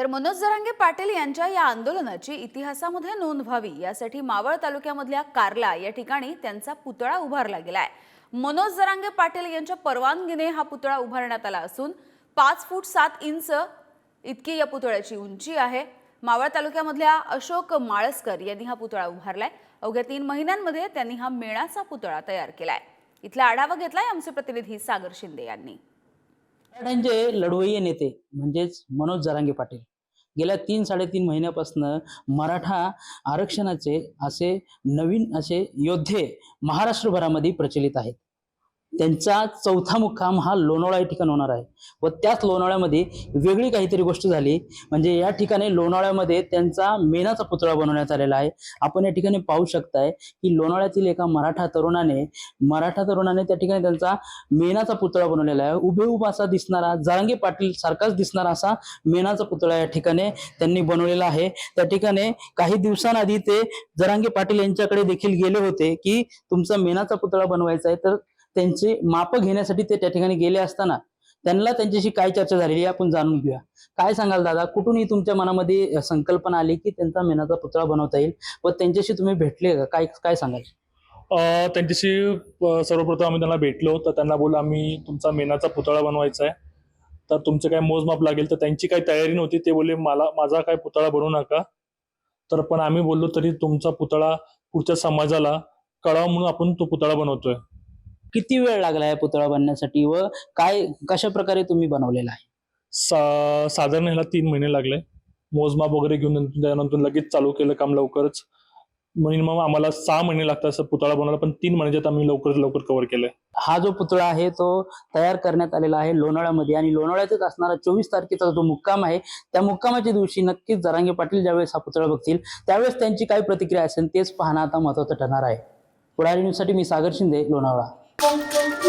तर मनोज जरांगे पाटील यांच्या या आंदोलनाची इतिहासामध्ये नोंद व्हावी यासाठी मावळ तालुक्यामधल्या कारला या ठिकाणी त्यांचा पुतळा उभारला गेलाय. मनोज जरांगे पाटील यांच्या परवानगीने हा पुतळा उभारण्यात आला असून पाच फूट सात इंच इतकी या पुतळ्याची उंची आहे. मावळ तालुक्यामधल्या अशोक माळसकर यांनी हा पुतळा उभारलाय. अवघ्या तीन महिन्यांमध्ये त्यांनी हा मेणाचा पुतळा तयार केलाय. इथला आढावा घेतलाय आमचे प्रतिनिधी सागर शिंदे यांनी. मराठ्यांचे लढवय्ये नेते म्हणजेच मनोज जरांगे पाटील गेल्या तीन साडेतीन महिन्यापासून मराठा आरक्षणाचे असे नवीन असे योद्धे महाराष्ट्रभरामध्ये प्रचलित आहेत. त्यांचा चौथा मुक्काम हा लोणावळा या ठिकाण होणार आहे. व त्याच लोणावळ्यामध्ये वेगळी काहीतरी गोष्ट झाली म्हणजे या ठिकाणी लोणावळ्यामध्ये त्यांचा मेणाचा पुतळा बनवण्यात आलेला आहे. आपण या ठिकाणी पाहू शकताय की लोणावळ्यातील एका मराठा तरुणाने मराठा तरुणाने त्या ठिकाणी त्यांचा मेणाचा पुतळा बनवलेला आहे. उभेउभा असा दिसणारा जारंगे पाटील सारखाच दिसणारा असा मेणाचा पुतळा या ठिकाणी त्यांनी बनवलेला आहे. त्या ठिकाणी काही दिवसांआधी ते जरांगे पाटील यांच्याकडे देखील गेले होते की तुमचा मेणाचा पुतळा बनवायचा आहे. तर त्यांचे माप घेण्यासाठी ते त्या ठिकाणी गेले असताना त्यांना त्यांच्याशी काय चर्चा झालेली आपण जाणून घेऊया. काय सांगाल दादा? कुठूनही तुमच्या मनामध्ये संकल्पना आली की त्यांचा मेणाचा पुतळा बनवता येईल व त्यांच्याशी तुम्ही भेटले का? काय काय सांगाल? त्यांच्याशी सर्वप्रथम आम्ही त्यांना भेटलो तर त्यांना बोललो आम्ही तुमचा मेणाचा पुतळा बनवायचा आहे. तर तुमचं काय मोजमाप लागेल तर त्यांची काही तयारी नव्हती. ते बोलले मला माझा काय पुतळा बनवू नका. तर पण आम्ही बोललो तरी तुमचा पुतळा पुढच्या समाजाला कळावा म्हणून आपण तो पुतळा बनवतोय. किती वेळ लागला आहे पुतळा बनण्यासाठी व काय कशा प्रकारे तुम्ही बनवलेला आहे? सा साधारण ह्याला तीन महिने लागले. मोजमाप वगैरे घेऊन नंतर- त्यानंतर लगेच चालू केलं काम लवकरच. मिनिमम आम्हाला सहा महिने लागतात असं पुतळा बनवायला पण तीन महिन्यात आम्ही लवकर लवकर कव्हर केलंय. हा जो पुतळा आहे तो तयार करण्यात आलेला आहे लोणावळ्यामध्ये आणि लोणावळ्यातच असणारा चोवीस तारखेचा जो मुक्काम आहे त्या मुक्कामाच्या दिवशी नक्कीच जरांगे पाटील ज्यावेळेस हा पुतळा बघतील त्यावेळेस त्यांची काय प्रतिक्रिया असेल तेच पाहणं आता महत्वाचं ठरणार आहे. पुढारी न्यूजसाठी मी सागर शिंदे लोणावळा. Boom, boom.